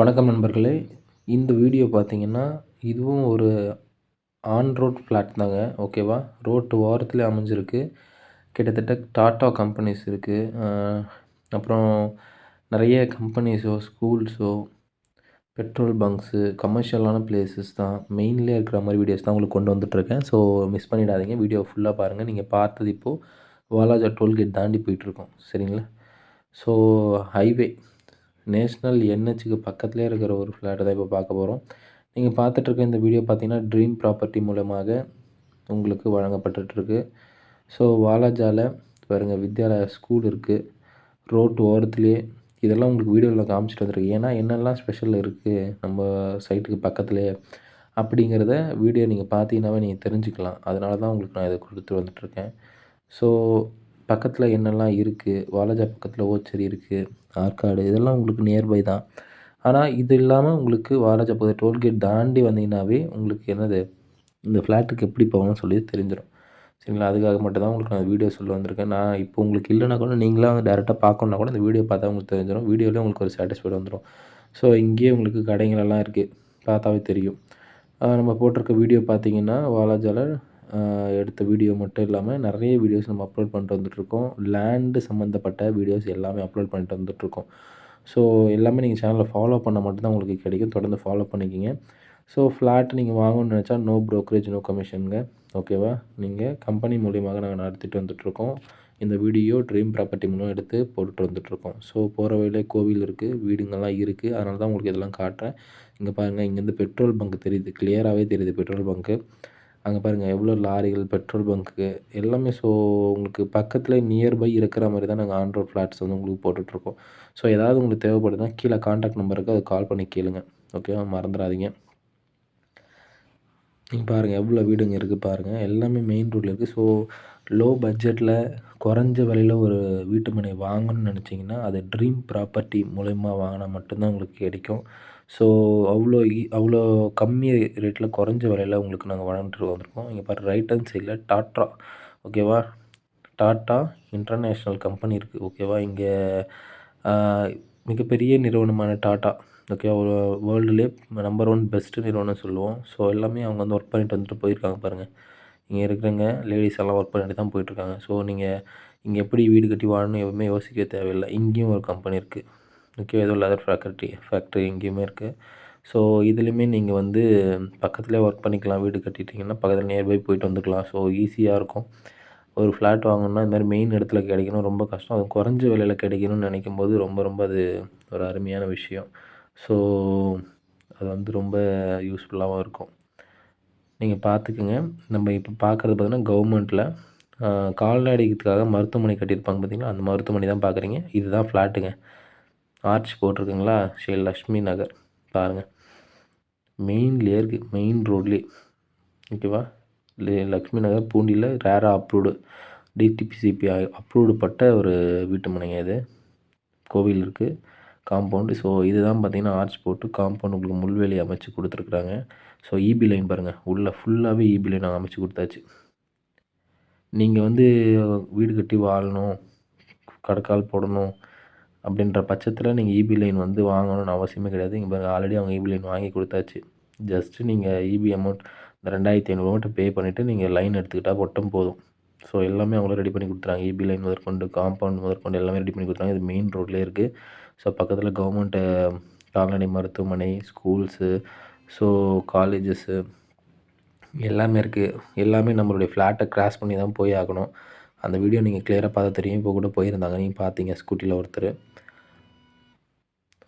வணக்கம் நண்பர்களே. இந்த வீடியோ பார்த்தீங்கன்னா இதுவும் ஒரு ஆன் ரோட் ஃப்ளாட் தாங்க ஓகேவா ரோட்டு ஓரத்துலேயே அமைஞ்சிருக்கு. கிட்டத்தட்ட டாட்டா கம்பெனிஸ் இருக்குது அப்புறம் நிறைய கம்பெனிஸோ ஸ்கூல்ஸோ பெட்ரோல் பங்க்ஸு கமர்ஷியலான பிளேசஸ் தான் மெயின்லேயே இருக்கிற மாதிரி வீடியோஸ் தான் உங்களுக்கு கொண்டு வந்துட்டுருக்கேன். ஸோ மிஸ் பண்ணிடாதீங்க. வீடியோ ஃபுல்லாக பாருங்கள் நீங்கள் பார்த்தது இப்போது வாலாஜா டோல்கேட் தாண்டி போயிட்டுருக்கோம். சரிங்களா? ஸோ ஹைவே நேஷ்னல் என்ஹெச்சுக்கு பக்கத்துலேயே இருக்கிற ஒரு ஃப்ளாட்டை தான் இப்போ பார்க்க போகிறோம் நீங்கள் பார்த்துட்ருக்க இந்த வீடியோ பார்த்தீங்கன்னா ட்ரீம் ப்ராப்பர்ட்டி மூலமாக உங்களுக்கு வழங்கப்பட்டுருக்கு ஸோ வாலாஜாவில் பாருங்கள் வித்யாலயா ஸ்கூல் இருக்குது ரோட்டு ஓரத்துலேயே இதெல்லாம் உங்களுக்கு வீடியோவில் காமிச்சிட்டு வந்துருக்கு ஏன்னா என்னெல்லாம் ஸ்பெஷல் இருக்குது நம்ம சைட்டுக்கு பக்கத்துலேயே அப்படிங்கிறத வீடியோ நீங்கள் பார்த்தீங்கன்னாவே நீங்கள் தெரிஞ்சுக்கலாம். அதனால தான் உங்களுக்கு நான் இதை கொடுத்து வந்துட்டுருக்கேன் ஸோ பக்கத்தில் என்னெல்லாம் இருக்குது வாலாஜா பக்கத்தில் ஓச்சேரி இருக்குது ஆற்காடு இதெல்லாம் உங்களுக்கு நியர்பை தான். ஆனால் இது இல்லாமல் உங்களுக்கு வாலாஜா பக்கத்தில் டோல்கேட் தாண்டி வந்தீங்கன்னாவே உங்களுக்கு என்னது? இந்த ஃப்ளாட்டுக்கு எப்படி போகணும்னு சொல்லி தெரிஞ்சிடும் சரிங்களா? அதுக்காக மட்டும் தான் உங்களுக்கு நான் வீடியோ சொல்ல வந்திருக்கேன். நான் இப்போ உங்களுக்கு இல்லைனா கூட நீங்களாக வந்து டேரெக்டாக பார்க்கணுன்னா கூட இந்த வீடியோ பார்த்தா உங்களுக்கு தெரிஞ்சிடும் வீடியோவில் உங்களுக்கு ஒரு சாட்டிஸ்ஃபைடு வந்துடும் ஸோ இங்கேயே உங்களுக்கு கடைங்களெல்லாம் இருக்குது பார்த்தாவே தெரியும். நம்ம போட்டிருக்க வீடியோ பார்த்தீங்கன்னா வாலாஜாவில் எடுத்த வீடியோ மட்டும் இல்லாமல் நிறைய வீடியோஸ் நம்ம அப்லோட் பண்ணிட்டு வந்துட்டுருக்கோம். லேண்டு சம்மந்தப்பட்ட வீடியோஸ் எல்லாமே அப்லோட் பண்ணிட்டு வந்துட்டுருக்கோம். ஸோ எல்லாமே நீங்கள் சேனலில் ஃபாலோ பண்ண மட்டும்தான் உங்களுக்கு கிடைக்கும். தொடர்ந்து ஃபாலோ பண்ணிக்கிங்க. ஸோ ஃப்ளாட் நீங்கள் வாங்கணும்னு நினச்சா நோ ப்ரோக்கரேஜ் நோ கமிஷனுங்க ஓகேவா நீங்கள் கம்பெனி மூலியமாக நாங்கள் நடத்திட்டு வந்துட்டுருக்கோம். இந்த வீடியோ ட்ரீம் ப்ராப்பர்ட்டி மூலம் எடுத்து போட்டுட்டு வந்துட்டுருக்கோம். ஸோ போகிற வழியிலே கோவில் இருக்குது வீடுங்கள்லாம் இருக்குது அதனால தான் உங்களுக்கு இதெல்லாம் காட்டுறேன். இங்கே பாருங்கள் இங்கேருந்து பெட்ரோல் பங்க் தெரியுது. கிளியராகவே தெரியுது பெட்ரோல் பங்க்கு அங்கே பாருங்கள் எவ்வளோ லாரிகள் பெட்ரோல் பங்க்கு எல்லாமே ஸோ உங்களுக்கு பக்கத்தில் நியர்பை இருக்கிற மாதிரி தான் நாங்கள் ஆன் ரோட் ஃப்ளாட்ஸ் வந்து உங்களுக்கு போட்டுட்ருக்கோம். ஸோ ஏதாவது உங்களுக்கு தேவைப்படுதுன்னா கீழே காண்டாக்ட் நம்பருக்கு அதை கால் பண்ணி கேளுங்க. ஓகேவா மறந்துடாதீங்க. நீங்கள் பாருங்கள் எவ்வளோ வீடுங்க இருக்குது பாருங்கள் எல்லாமே மெயின் ரோட்டில் இருக்குது ஸோ லோ பட்ஜெட்டில் குறைஞ்ச விலையில் ஒரு வீட்டுமனை வாங்கணும்னு நினச்சிங்கன்னா அது ட்ரீம் ப்ராப்பர்ட்டி மூலயமா வாங்கினா மட்டும்தான் உங்களுக்கு கிடைக்கும். ஸோ அவ்வளோ இ அவ்வளோ கம்மி ரேட்டில் குறைஞ்ச விலையில உங்களுக்கு நாங்கள் வழங்கிட்டு வந்திருக்கோம். இங்கே பாரு ரைட் ஹேண்ட் சைடில் டாட்ரா ஓகேவா டாட்டா இன்டர்நேஷ்னல் கம்பெனி இருக்குது ஓகேவா இங்கே மிகப்பெரிய நிறுவனமான டாட்டா ஓகே ஒரு வேர்ல்டுலே நம்பர் ஒன் பெஸ்ட்டு நிறுவனம் சொல்லுவோம். ஸோ எல்லாமே அவங்க வந்து ஒர்க் பண்ணிட்டு வந்துட்டு போயிருக்காங்க பாருங்கள் இங்கே இருக்கிறவங்க லேடிஸ் எல்லாம் ஒர்க் பண்ணிட்டு தான் போயிட்டுருக்காங்க. ஸோ நீங்கள் இங்கே எப்படி வீடு கட்டி வாழணும் எதுவுமே யோசிக்க தேவையில்லை. இங்கேயும் ஒரு கம்பெனி இருக்குது ஓகே ஏதோ லெதர் ஃபேக்ட்ரி ஃபேக்ட்ரி எங்கேயுமே இருக்குது ஸோ இதுலேயுமே நீங்கள் வந்து பக்கத்துலேயே ஒர்க் பண்ணிக்கலாம். வீடு கட்டிட்டிங்கன்னா பக்கத்தில் நியர்பை போயிட்டு வந்துக்கலாம். ஸோ ஈஸியாக இருக்கும். ஒரு ஃப்ளாட் வாங்கணுன்னா இந்த மாதிரி மெயின் இடத்துல கிடைக்கணும். ரொம்ப கஷ்டம். அது குறைஞ்ச விலையில் கிடைக்கணும்னு நினைக்கும் போது ரொம்ப ரொம்ப அது ஒரு அருமையான விஷயம். ஸோ அது வந்து ரொம்ப யூஸ்ஃபுல்லாகவும் இருக்கும். நீங்கள் பார்த்துக்குங்க நம்ம இப்போ பார்க்குறது பார்த்தீங்கன்னா கவர்மெண்ட்டில் கால்நடைக்காக மருத்துவமனை கட்டியிருப்பாங்க பார்த்தீங்களா அந்த மருத்துவமனை தான் பார்க்குறீங்க இதுதான் ஃப்ளாட்டுங்க ஆர்ச் போட்டிருக்குங்களா? ஸ்ரீ லக்ஷ்மி நகர். பாருங்கள் மெயின்லேயே இருக்குது மெயின் ரோட்லேயே ஓகேவா லக்ஷ்மி நகர் பூண்டியில் ரேராக அப்ரூவ்டு டிடிபிசிபி அப்ரூவ்டு பட்ட ஒரு வீட்டு மனைங்க இது. கோவில் இருக்குது காம்பவுண்டு ஸோ இதுதான் பார்த்திங்கன்னா ஆர்ச் போட்டு காம்பவுண்ட் உங்களுக்கு முள்வேலி அமைச்சு கொடுத்துருக்குறாங்க. ஸோ இபி லைன் பாருங்கள் உள்ளே ஃபுல்லாகவே இபி லைன் அமைச்சு கொடுத்தாச்சு. நீங்கள் வந்து வீடு கட்டி வாழணும் கடற்கால் போடணும் அப்படின்ற பட்சத்தில் நீங்கள் இபி லைன் வந்து வாங்கணும்னு அவசியமே கிடையாது. இங்கே பாருங்கள் ஆல்ரெடி அவங்க இபி லைன் வாங்கி கொடுத்தாச்சு. ஜஸ்ட்டு நீங்கள் இபி அமௌண்ட் இந்த ரெண்டாயிரத்தி ஐநூறு மட்டும் பே பண்ணிவிட்டு நீங்கள் லைன் எடுத்துக்கிட்டால் மட்டும் போதும். ஸோ எல்லாமே அவங்களும் ரெடி பண்ணி கொடுத்துறாங்க இபி லைன் முதற்கொண்டு காம்பவுண்ட் முதற்கொண்டு எல்லாமே ரெடி பண்ணி கொடுத்துறாங்க இது மெயின் ரோட்லேயே இருக்குது ஸோ பக்கத்தில் கவர்மெண்ட்டு கால்நடை மருத்துவமனை ஸ்கூல்ஸு ஸோ காலேஜஸ்ஸு எல்லாமே இருக்குது எல்லாமே நம்மளுடைய ஃப்ளாட்டை கிராஸ் பண்ணி தான் போய் ஆகணும். அந்த வீடியோ நீங்கள் கிளியராக பார்த்து தெரியும். இப்போ கூட போயிருந்தாங்க. நீங்கள் பார்த்தீங்க ஸ்கூட்டியில் ஒருத்தர்.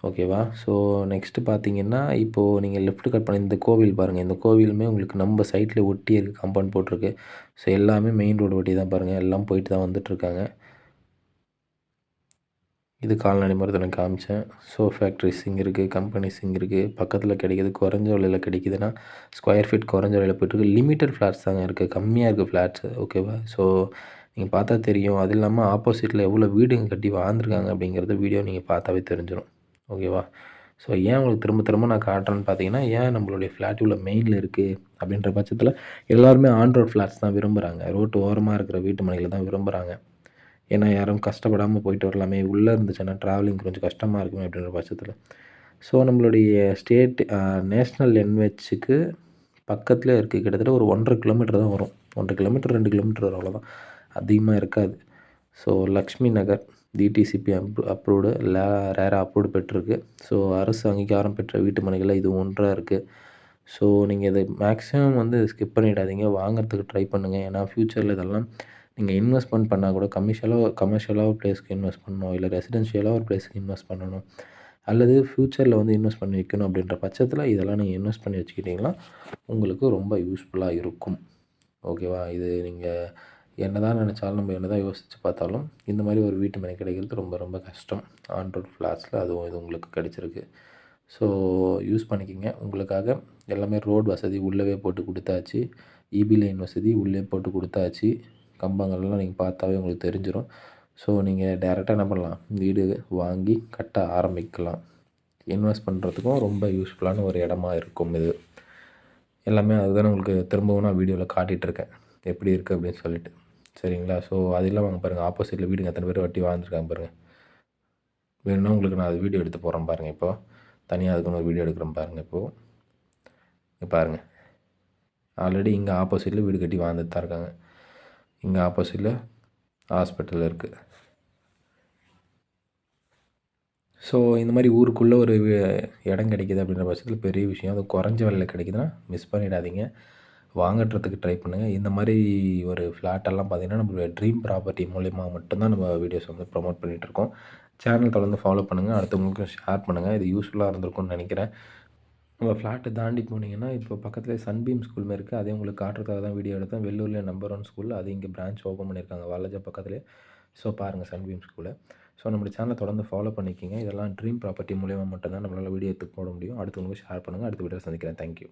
ஓகேவா ஸோ நெக்ஸ்ட்டு பார்த்தீங்கன்னா இப்போது நீங்கள் லெஃப்ட் கட் பண்ணி இந்த கோவில் பாருங்கள் இந்த கோவிலுமே உங்களுக்கு நம்ம சைட்டில் ஒட்டி இருக்குது காம்பவுண்ட் போட்டிருக்கு. ஸோ எல்லாமே மெயின் ரோடு ஒட்டி தான் பாருங்கள் எல்லாம் போயிட்டு தான் வந்துட்டுருக்காங்க இது கால்நடை மருத்துவனை காமிச்சேன். ஸோ ஃபேக்ட்ரிஸ் இங்கே இருக்குது கம்பெனிஸ் இங்கே இருக்குது பக்கத்தில் கிடைக்கிது குறைஞ்ச விலையில் கிடைக்குதுன்னா ஸ்கொயர் ஃபீட் குறைஞ்ச விலையில் போயிட்டுருக்கு. லிமிட்டட் ஃப்ளாட்ஸ் தாங்க இருக்குது கம்மியாக இருக்குது ஃப்ளாட்ஸு ஓகேவா ஸோ நீங்கள் பார்த்தா தெரியும். அது இல்லாமல் ஆப்போசிட்டில் எவ்வளோ வீடுங்க கட்டி வாழ்ந்துருக்காங்க அப்படிங்கிறத வீடியோ நீங்கள் பார்த்தாவே தெரிஞ்சிடும் ஓகேவா ஸோ ஏன் உங்களுக்கு திரும்ப திரும்ப நான் காட்டுறேன்னு பார்த்தீங்கன்னா ஏன் நம்மளுடைய ஃப்ளாட் இவ்வளோ மெயினில் இருக்குது அப்படின்ற பட்சத்தில் எல்லாருமே ஆன் ரோட் ஃப்ளாட்ஸ் தான் விரும்புகிறாங்க ரோட்டு ஓரமாக இருக்கிற வீட்டு மனையில் தான் விரும்புகிறாங்க ஏன்னா யாரும் கஷ்டப்படாமல் போயிட்டு வரலாமே. உள்ளே இருந்துச்சுன்னா ட்ராவலிங் கொஞ்சம் கஷ்டமாக இருக்குமே அப்படின்ற பட்சத்தில். ஸோ நம்மளுடைய ஸ்டேட் நேஷ்னல் என்ஹெச்சுக்கு பக்கத்தில் இருக்குது கிட்டத்தட்ட ஒரு ஒன்றரை கிலோமீட்டர் தான் வரும். ஒன்றரை கிலோமீட்டர் ரெண்டு கிலோமீட்டர் வரும் அவ்வளோதான் அதிகமாக இருக்காது. So Lakshmi Nagar DTCP appro approved lay ரேராக அப்ரூவ்டு பெற்றிருக்கு. ஸோ அரசு அங்கீகாரம் பெற்ற வீட்டு மனைகளில் இது ஒன்றாக இருக்குது ஸோ நீங்கள் இதை மேக்ஸிமம் வந்து ஸ்கிப் பண்ணிடாதீங்க. வாங்குறதுக்கு ட்ரை பண்ணுங்கள் ஏன்னா ஃப்யூச்சரில் இதெல்லாம் நீங்கள் இன்வெஸ்ட்மெண்ட் பண்ணால் கூட கமிஷியலாக கமர்ஷியலாக ஒரு பிளேஸ்க்கு இன்வெஸ்ட் பண்ணணும். இல்லை ரெசிடென்ஷியலாக ஒரு பிளேஸ்க்கு இன்வெஸ்ட் பண்ணணும். அல்லது ஃப்யூச்சரில் வந்து இன்வெஸ்ட் பண்ணி வைக்கணும் அப்படின்ற பட்சத்தில் இதெல்லாம் நீங்கள் இன்வெஸ்ட் பண்ணி வச்சுக்கிட்டிங்கன்னா உங்களுக்கு ரொம்ப யூஸ்ஃபுல்லாக இருக்கும். ஓகேவா இது நீங்கள் என்ன தான் நினச்சாலும் நம்ம என்ன தான் யோசித்து பார்த்தாலும் இந்த மாதிரி ஒரு வீட்டு மனை கிடைக்கிறது ரொம்ப ரொம்ப கஷ்டம். ஆன் ரோட் ஃப்ளாட்ஸில் அதுவும் இது உங்களுக்கு கிடச்சிருக்கு. ஸோ யூஸ் பண்ணிக்கிங்க. உங்களுக்காக எல்லாமே ரோடு வசதி உள்ளவே போட்டு கொடுத்தாச்சு. இபி லைன் வசதி உள்ளே போட்டு கொடுத்தாச்சு. கம்பங்கள்லாம் நீங்கள் பார்த்தாவே உங்களுக்கு தெரிஞ்சிடும் ஸோ நீங்கள் டேரெக்டாக என்ன பண்ணலாம்? வீடு வாங்கி கட்ட ஆரம்பிக்கலாம். இன்வெஸ்ட் பண்ணுறதுக்கும் ரொம்ப யூஸ்ஃபுல்லான ஒரு இடமா இருக்கும் இது. எல்லாமே அதுதான் உங்களுக்கு திரும்பவும் நான் வீடியோவில் காட்டிகிட்ருக்கேன் எப்படி இருக்குது அப்படின்னு சொல்லிட்டு. சரிங்களா? ஸோ அது இல்லாமல் வாங்க பாருங்கள் ஆப்போசிட்டில் வீடுங்க. எத்தனை பேர் வட்டி வாழ்ந்துருக்காங்க பாருங்கள் வேணும்னா உங்களுக்கு நான் அது வீடியோ எடுத்து போகிறேன் பாருங்கள் இப்போது தனியாக அதுக்குன்னு ஒரு வீடியோ எடுக்கிறேன் பாருங்கள் இப்போது பாருங்கள் ஆல்ரெடி இங்கே ஆப்போசிட்டில் வீடு கட்டி வாழ்ந்துட்டு தான் இருக்காங்க. இங்கே ஆப்போசிட்டில் ஹாஸ்பிட்டல் இருக்குது ஸோ இந்த மாதிரி ஊருக்குள்ளே ஒரு இடம் கிடைக்கிது அப்படின்ற பட்சத்தில் பெரிய விஷயம். அது குறைஞ்ச விலையில் கிடைக்குதுன்னா மிஸ் பண்ணிடாதீங்க. வாங்கட்டுறதுக்கு ட்ரை பண்ணுங்கள் இந்த மாதிரி ஒரு ஃப்ளாட்டெல்லாம் பார்த்திங்கன்னா நம்மளுடைய ட்ரீம் ப்ராப்பர்ட்டி மூலிமா மட்டும்தான் நம்ம வீடியோஸ் வந்து ப்ரொமோட் பண்ணிகிட்ருக்கோம் சேனல் தொடர்ந்து ஃபாலோ பண்ணுங்கள் அடுத்தவங்களுக்கும் ஷேர் பண்ணுங்கள் இது யூஸ்ஃபுல்லாக இருந்திருக்கும்னு நினைக்கிறேன். நம்ம ஃப்ளாட்டை தாண்டி போனீங்கன்னா இப்போ பக்கத்தில் சன்பீம் ஸ்கூல் இருக்குது அதே உங்களுக்கு காட்டுறதுக்காக தான் வீடியோ எடுத்தேன். வெள்ளூரில் நம்பர் ஒன் ஸ்கூல் அது இங்கே பிரான்ச் ஓப்பன் பண்ணியிருக்காங்க. வாலஜா பக்கத்துலேயே ஸோ பாருங்கள் சன்பீம் ஸ்கூலை ஸோ நம்ம சேனலை தொடர்ந்து ஃபாலோ பண்ணிக்கிங்க. இதெல்லாம் ட்ரீம் ப்ராப்பர்ட்டி மூலியமாக மட்டும்தான் நம்மளால் வீடியோ எடுத்து போட முடியும். அடுத்தவங்களுக்கு ஷேர் பண்ணுங்கள் அடுத்த வீடியோ சந்திக்கிறேன். தேங்க்யூ